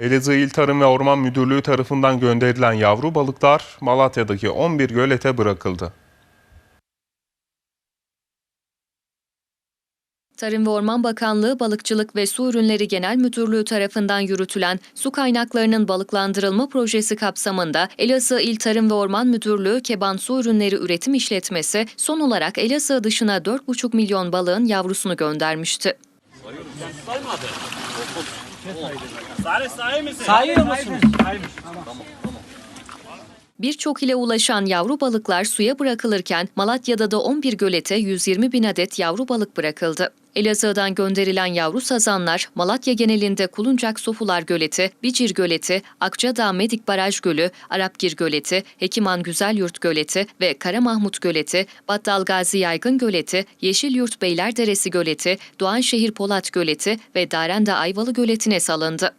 Elazığ İl Tarım ve Orman Müdürlüğü tarafından gönderilen yavru balıklar Malatya'daki 11 gölete bırakıldı. Tarım ve Orman Bakanlığı Balıkçılık ve Su Ürünleri Genel Müdürlüğü tarafından yürütülen su kaynaklarının balıklandırılma projesi kapsamında Elazığ İl Tarım ve Orman Müdürlüğü Keban Su Ürünleri Üretim İşletmesi son olarak Elazığ dışına 4,5 milyon balığın yavrusunu göndermişti. Salih sahi misin? Sayıyor musunuz? Birçok ile ulaşan yavru balıklar suya bırakılırken Malatya'da da 11 gölete 120 bin adet yavru balık bırakıldı. Elazığ'dan gönderilen yavru sazanlar Malatya genelinde Kuluncak Sofular Göleti, Bicir Göleti, Akçadağ Medik Baraj Gölü, Arapgir Göleti, Hekiman Güzelyurt Göleti ve Kara Mahmut Göleti, Battal Gazi Yaygın Göleti, Yeşilyurt Beylerderesi Göleti, Doğanşehir Polat Göleti ve Darenda Ayvalı Göleti'ne salındı.